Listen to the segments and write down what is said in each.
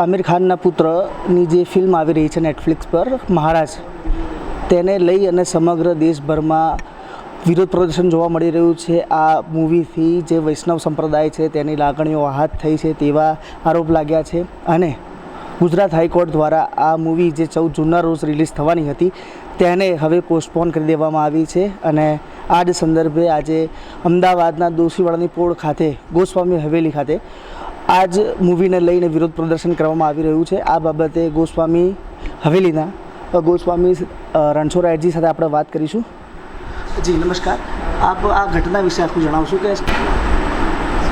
આમિર ખાનના પુત્રની જે ફિલ્મ આવી રહી છે નેટફ્લિક્સ પર, મહારાજ, તેને લઈ અને સમગ્ર દેશભરમાં વિરોધ પ્રદર્શન જોવા મળી રહ્યું છે. આ મૂવીથી જે વૈષ્ણવ સંપ્રદાય છે, તેની લાગણીઓ હાથ થઈ છે તેવા આરોપ લાગ્યા છે. અને ગુજરાત હાઈકોર્ટ દ્વારા આ મૂવી જે ચૌદ જૂનના રોજ રિલીઝ થવાની હતી, તેને હવે પોસ્ટપોન કરી દેવામાં આવી છે. અને આ જ સંદર્ભે આજે અમદાવાદના દોશીવાડાની પોળ ખાતે, ગોસ્વામી હવેલી ખાતે આ જ મૂવીને લઈને વિરોધ પ્રદર્શન કરવામાં આવી રહ્યું છે. આ બાબતે ગોસ્વામી હવેલીના ગોસ્વામી રણછોડરાયજી સાથે આપણે વાત કરીશું. જી નમસ્કાર. આપ આ ઘટના વિશે આખું જણાવશો કે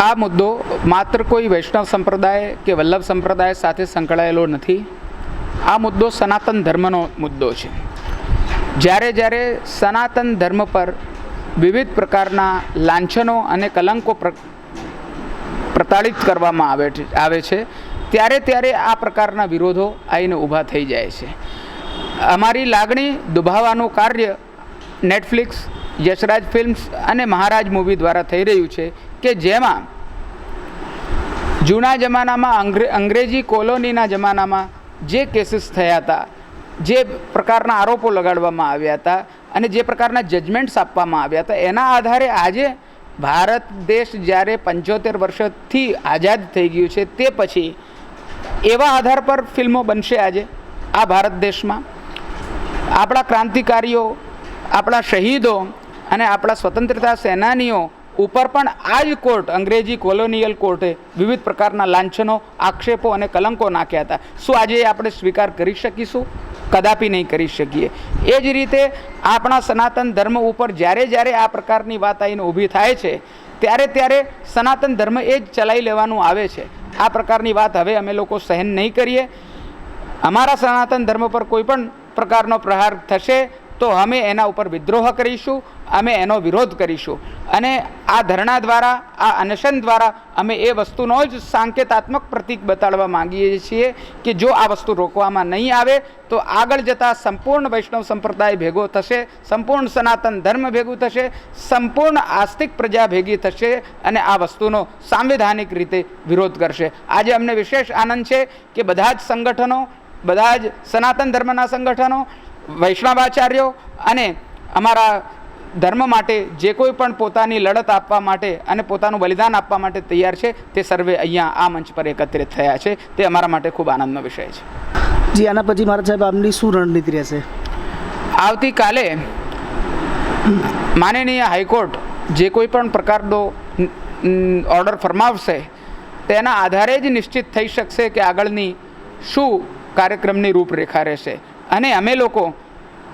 આ મુદ્દો માત્ર કોઈ વૈષ્ણવ સંપ્રદાય કે વલ્લભ સંપ્રદાય સાથે સંકળાયેલો નથી. આ મુદ્દો સનાતન ધર્મનો મુદ્દો છે. જ્યારે જ્યારે સનાતન ધર્મ પર વિવિધ પ્રકારના લાંછનો અને કલંકો પ્ર પ્રતાડિત કરવામાં આવે આવે છે. ત્યારે ત્યારે આ પ્રકારના વિરોધો આવીને ઊભા થઈ જાય છે. અમારી લાગણી દુભાવવાનું કાર્ય નેટફ્લિક્સ, યશરાજ ફિલ્મ્સ અને મહારાજ મૂવી દ્વારા થઈ રહ્યું છે કે જેમાં જૂના જમાનામાં અંગ્રેજી કોલોનીના જમાનામાં જે કેસીસ થયા હતા, જે પ્રકારના આરોપો લગાડવામાં આવ્યા હતા અને જે પ્રકારના જજમેન્ટ્સ આપવામાં આવ્યા હતા, એના આધારે આજે ભારત દેશ જ્યારે પંચોતેર વર્ષથી આઝાદ થઈ ગયું છે, તે પછી એવા આધાર પર ફિલ્મો બનશે આજે આ ભારત દેશમાં. આપણા ક્રાંતિકારીઓ, આપણા શહીદો અને આપણા સ્વતંત્રતા સેનાનીઓ ઉપર પણ આ જ કોર્ટ, અંગ્રેજી કોલોનિયલ કોર્ટે વિવિધ પ્રકારના લાંછનો, આક્ષેપો અને કલંકો નાખ્યા હતા. શું આજે આપણે સ્વીકાર કરી શકીશું? કદાપી નહીં કરી શકીએ. એ જ રીતે આપણા સનાતન ધર્મ ઉપર જ્યારે જ્યારે આ પ્રકારની વાત આવીને ઊભી થાય છે, ત્યારે ત્યારે સનાતન ધર્મ એ જ ચલાવી લેવાનું આવે છે. આ પ્રકારની વાત હવે અમે લોકો સહન નહીં કરીએ. અમારા સનાતન ધર્મ પર કોઈ પણ પ્રકારનો પ્રહાર થશે તો અમે એના ઉપર વિદ્રોહ કરીશું, અમે એનો વિરોધ કરીશું. અને આ ધરણા દ્વારા, આ અનશન દ્વારા અમે એ વસ્તુનો જ સાંકેતાત્મક પ્રતીક બતાડવા માંગીએ છીએ કે જો આ વસ્તુ રોકવામાં નહીં આવે, તો આગળ જતાં સંપૂર્ણ વૈષ્ણવ સંપ્રદાય ભેગો થશે, સંપૂર્ણ સનાતન ધર્મ ભેગું થશે, સંપૂર્ણ આસ્તિક પ્રજા ભેગી થશે અને આ વસ્તુનો સાંવિધાનિક રીતે વિરોધ કરશે. આજે અમને વિશેષ આનંદ છે કે બધા જ સંગઠનો, બધા જ સનાતન ધર્મના સંગઠનો વૈષ્ણવાચાર્યો અને અમારા ધર્મ માટે જે કોઈ પણ પોતાની લડત આપવા માટે અને પોતાનું બલિદાન આપવા માટે તૈયાર છે તે સર્વે અહીંયા આ મંચ પર એકત્રિત થયા છે. તે અમારા માટે ખૂબ આનંદનો વિષય છે. જી આના પછી મારા સાહેબ આપની શું રણનીતિ રહેશે? આવતીકાલે માનનીય હાઈકોર્ટ જે કોઈ પણ પ્રકારનો ઓર્ડર ફરમાવશે તેના આધારે જ નિશ્ચિત થઈ શકશે કે આગળની શું કાર્યક્રમની રૂપરેખા રહેશે. અને અમે લોકો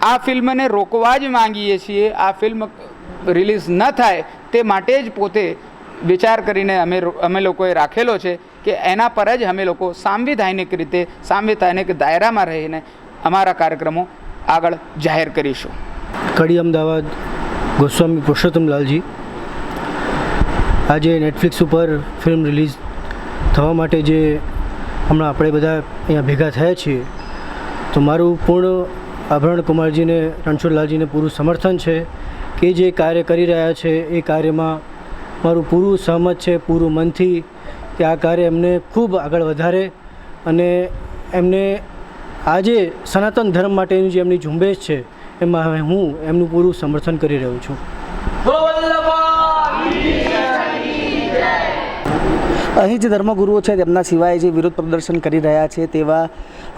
આ ફિલ્મને રોકવા જ માંગીએ છીએ. આ ફિલ્મ રિલીઝ ન થાય તે માટે જ પોતે વિચાર કરીને અમે અમે લોકોએ રાખેલો છે કે એના પર જ અમે લોકો સાંવિધાનિક રીતે, સાંવિધાનિક દાયરામાં રહીને અમારા કાર્યક્રમો આગળ જાહેર કરીશું. કડી અમદાવાદ, ગોસ્વામી પુરુષોત્તમલાલજી આજે નેટફ્લિક્સ ઉપર ફિલ્મ રિલીઝ થવા માટે જે હમણાં આપણે બધા અહીંયા ભેગા થયા છીએ તો મારું પૂર્ણ આભરણ કુમારજીને, રણછોડલાલજીને પૂરું સમર્થન છે કે જે કાર્ય કરી રહ્યા છે, એ કાર્યમાં મારું પૂરું સહમત છે, પૂરું મનથી કે આ કાર્ય એમને ખૂબ આગળ વધારે અને એમને આજે સનાતન ધર્મ માટેની જે એમની ઝુંબેશ છે, એમાં હું એમનું પૂરું સમર્થન કરી રહ્યો છું. અહીં જે ધર્મગુરુઓ છે તેમના સિવાય જે વિરોધ પ્રદર્શન કરી રહ્યા છે તેવા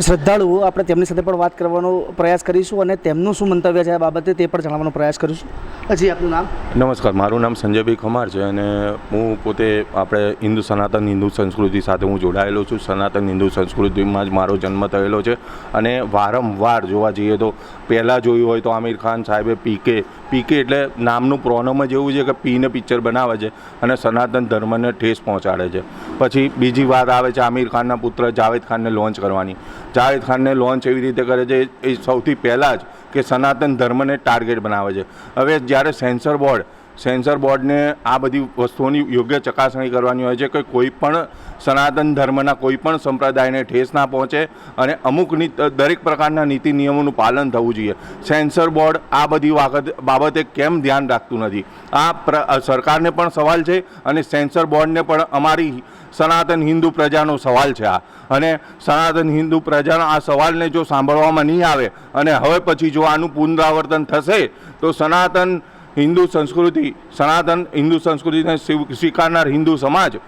શ્રદ્ધાળુઓ આપણે તેમની સાથે પણ વાત કરવાનો પ્રયાસ કરીશું અને તેમનું શું મંતવ્ય છે આ બાબતે તે પણ જાણવાનો પ્રયાસ કરીશું. હજી આપનું નામ? નમસ્કાર, મારું નામ સંજયભાઈ ખમાર છે અને હું પોતે આપણે હિન્દુ સનાતન, હિન્દુ સંસ્કૃતિ સાથે હું જોડાયેલો છું. સનાતન, હિન્દુ સંસ્કૃતિમાં જ મારો જન્મ થયેલો છે અને વારંવાર જોવા જઈએ તો પહેલાં જોયું હોય તો આમિર ખાન સાહેબે પીકે પીકે એટલે નામનું પ્રોનમ જ એવું છે કે પીને પિક્ચર બનાવે છે અને સનાતન ધર્મને ઠેસ પહોંચાડે છે. પછી બીજી વાત આવે છે આમિર ખાનના પુત્ર જાવેદ ખાનને લોન્ચ કરવાની. જાવેદ ખાનને લોન્ચ એવી રીતે કરે છે, એ સૌથી પહેલાં જ કે સનાતન ધર્મને ટાર્ગેટ બનાવે છે. હવે જ્યારે સેન્સર બોર્ડ સેન્સર બોર્ડને આ બધી વસ્તુઓની યોગ્ય ચકાસણી કરવાની હોય છે કે કોઈ પણ સનાતન ધર્મના કોઈ પણ સંપ્રદાયને ઠેસ ના પહોંચે અને અમુક દરેક પ્રકારના નીતિ નિયમોનું પાલન થવું જોઈએ. સેન્સર બોર્ડ આ બધી બાબતે કેમ ધ્યાન રાખતું નથી? આ સરકારને પણ સવાલ છે અને સેન્સર બોર્ડને પણ અમારી સનાતન હિન્દુ પ્રજાનો સવાલ છે આ. અને સનાતન હિન્દુ પ્રજાના આ સવાલને જો સાંભળવામાં નહીં આવે અને હવે પછી જો આનું પુનરાવર્તન થશે, તો સનાતન હિન્દુ સંસ્કૃતિ, સનાતન હિન્દુ સંસ્કૃતિને સ્વીકારનાર હિન્દુ સમાજ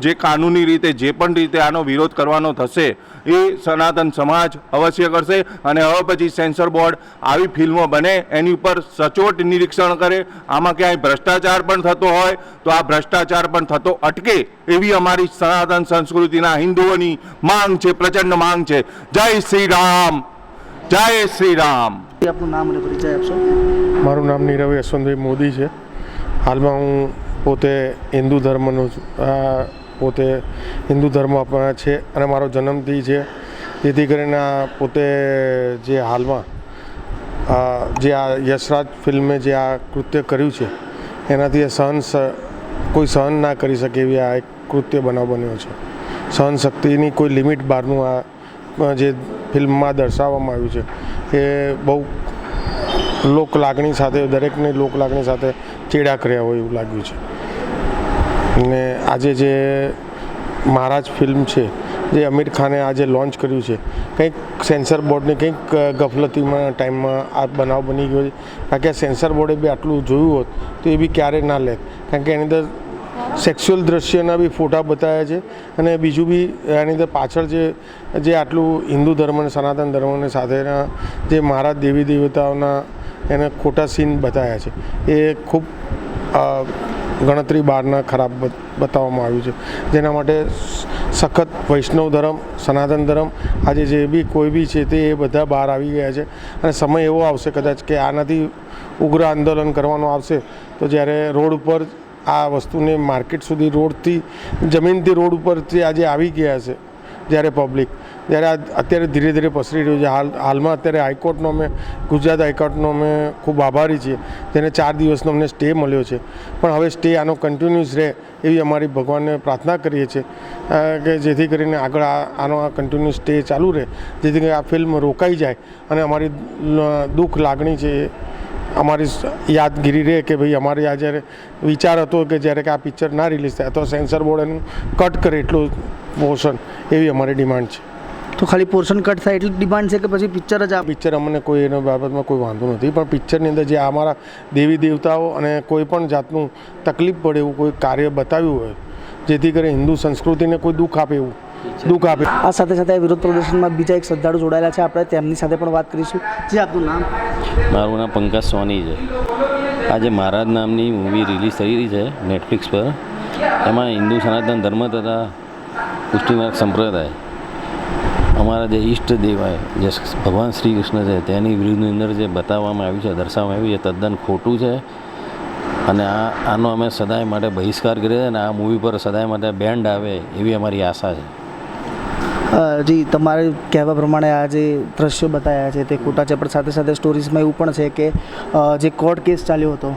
જે કાનૂની રીતે, જે પણ રીતે આનો વિરોધ કરવાનો થશે, એ સનાતન સમાજ અવશ્ય કરશે અને હવે પછી સેન્સર બોર્ડ આવી ફિલ્મો બને, એની ઉપર સચોટ નિરીક્ષણ કરે, આમાં ક્યાંય ભ્રષ્ટાચાર પણ થતો હોય, તો આ ભ્રષ્ટાચાર પણ થતો અટકે, એવી અમારી સનાતન સંસ્કૃતિના હિન્દુઓની માંગ છે, પ્રચંડ માંગ છે. જય શ્રી રામ! જય શ્રી રામ! આપનું નામ અને પરિચય આપશો? મારું નામ નીરવ યશવંતભાઈ મોદી છે. હાલમાં હું પોતે હિન્દુ ધર્મનો પોતે હિન્દુ ધર્મ છે અને મારો જન્મથી છે. જેથી કરીને પોતે જે હાલમાં જે આ યશરાજ ફિલ્મે જે આ કૃત્ય કર્યું છે, એનાથી સહન કોઈ સહન ના કરી શકે એવી આ એક કૃત્ય બનાવ બન્યો છે. સહન શક્તિની કોઈ લિમિટ બહારનું આ જે ફિલ્મમાં દર્શાવવામાં આવ્યું છે, એ બહુ લોક લાગણી સાથે, દરેકને લોક લાગણી સાથે ચેડા કર્યા હોય એવું લાગ્યું છે. અને આજે જે મહારાજ ફિલ્મ છે, જે આમિર ખાને આજે લોન્ચ કર્યું છે, કંઈક સેન્સર બોર્ડની કંઈક ગફલતીમાં, ટાઈમમાં આ બનાવ બની ગયો છે. કારણ કે આ સેન્સર બોર્ડે બી આટલું જોયું હોત, તો એ બી ક્યારેય ના લે. કારણ કે એની અંદર સેક્સ્યુઅલ દ્રશ્યના બી ફોટા બતાવ્યા છે અને બીજું બી એની અંદર પાછળ જે જે આટલું હિન્દુ ધર્મ અને સનાતન ધર્મને સાથેના જે મહારાજ દેવી દેવતાઓના એને ખોટા સીન બતાવ્યા છે. એ ખૂબ ગણતરી બહારના ખરાબ બતાવવામાં આવ્યું છે. જેના માટે સખત વૈષ્ણવ ધર્મ, સનાતન ધર્મ, આજે જે બી કોઈ બી છે તે એ બધા બહાર આવી ગયા છે. અને સમય એવો આવશે કદાચ કે આનાથી ઉગ્ર આંદોલન કરવાનું આવશે, તો જ્યારે રોડ ઉપર આ વસ્તુને માર્કેટ સુધી રોડથી, જમીનથી રોડ ઉપરથી આજે આવી ગયા છે જ્યારે પબ્લિક જ્યારે આ અત્યારે ધીરે ધીરે પસરી રહ્યું છે. હાલ, હાલમાં અત્યારે હાઈકોર્ટનો અમે, ગુજરાત હાઈકોર્ટનો અમે ખૂબ આભારી છીએ. તેને ચાર દિવસનો અમને સ્ટે મળ્યો છે. પણ હવે સ્ટે આનો કન્ટિન્યુઅસ રહે એવી અમારી ભગવાનને પ્રાર્થના કરીએ છીએ. કે જેથી કરીને આગળ આ, આનો આ કન્ટિન્યુઅસ સ્ટે ચાલુ રહે. જેથી કરીને આ ફિલ્મ રોકાઈ જાય અને અમારી દુઃખ લાગણી છે એ અમારી યાદગીરી રહે કે ભાઈ અમારે આ જ્યારે વિચાર હતો કે જ્યારે કે આ પિક્ચર ના રિલીઝ થાય તો સેન્સર બોર્ડ એનું કટ કરે એટલું પોર્શન એવી અમારી ડિમાન્ડ છે. તો ખાલી પોર્શન કટ થાય એટલી ડિમાન્ડ છે કે પછી પિક્ચર જ આ પિક્ચર અમને કોઈ એના બાબતમાં કોઈ વાંધો નથી પણ પિક્ચરની અંદર જે અમારા દેવી દેવતાઓ અને કોઈ પણ જાતનું તકલીફ પડે એવું કોઈ કાર્ય બતાવ્યું હોય જેથી કરી હિન્દુ સંસ્કૃતિને કોઈ દુઃખ આપે એવું દુઃખ આપે. આ સાથે સાથે વિરોધ પ્રદર્શનમાં બીજા એક શ્રદ્ધાળુ જોડાયેલા છે. આપણે તેમની સાથે પણ વાત કરીશું. જે, આપનું નામ? મારું નામ પંકજ સોની છે. આજે મહારાજ નામની મૂવી રિલીઝ થઈ રહી છે નેટફ્લિક્સ પર. એમાં હિન્દુ સનાતન ધર્મ તથા પુષ્ટિમાર્ગ સંપ્રદાય, અમારા જે ઈષ્ટ દેવાય જે ભગવાન શ્રી કૃષ્ણ છે, તેની વિરુદ્ધની અંદર જે બતાવવામાં આવ્યું છે, દર્શાવવામાં આવ્યું છે તદ્દન ખોટું છે. અને આ, આનો અમે સદાય માટે બહિષ્કાર કરીએ છીએ અને આ મૂવી પર સદાય માટે બેન્ડ આવે એવી અમારી આશા છે. જી તમારે કહેવા પ્રમાણે આ જે દ્રશ્યો બતાવ્યા છે તે ખોટા છે પણ સાથે સાથે સ્ટોરીઝમાં એવું પણ છે કે જે કોર્ટ કેસ ચાલ્યો હતો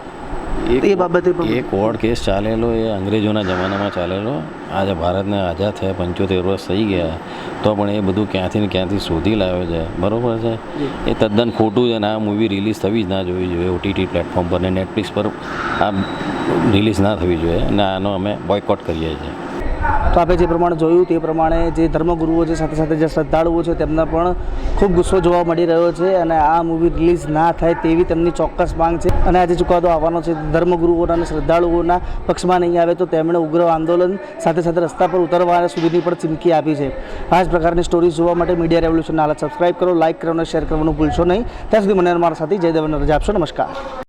એ બાબતે એ કોર્ટ કેસ ચાલેલો એ અંગ્રેજોના જમાનામાં ચાલેલો. આજે ભારતને આઝાદ થયા પંચોતેર વર્ષ થઈ ગયા તો પણ એ બધું ક્યાંથી ને ક્યાંથી શોધી લાવ્યો છે બરોબર છે? એ તદ્દન ખોટું છે અને આ મૂવી રિલીઝ થવી જ ના જોવી જોઈએ ઓટીટી પ્લેટફોર્મ પર ને નેટફ્લિક્સ પર આ રિલીઝ ના થવી જોઈએ અને આનો અમે બોયકોટ કરીએ છીએ. તો આપણે જે પ્રમાણે જોયું તે પ્રમાણે જે ધર્મગુરુઓ છે, સાથે સાથે જે શ્રદ્ધાળુઓ છે, તેમના પણ ખૂબ ગુસ્સો જોવા મળી રહ્યો છે અને આ મૂવી રિલીઝ ના થાય તેવી તેમની ચોક્કસ માંગ છે. અને આજે ચુકાદો આવવાનો છે, ધર્મગુરુઓના અને શ્રદ્ધાળુઓના પક્ષમાં નહીં આવે તો તેમણે ઉગ્ર આંદોલન, સાથે સાથે રસ્તા પર ઉતરવા સુધીની પણ ચીમકી આપી છે. આ જ પ્રકારની સ્ટોરીઝ જોવા માટે મીડિયા રેવોલ્યુશન હાલત સબસ્ક્રાઇબ કરો લાઇક કરો અને શેર કરવાનું ભૂલશો નહીં. ત્યાં સુધી મને મારા સાથે જય દેવન રજા આપશો. નમસ્કાર.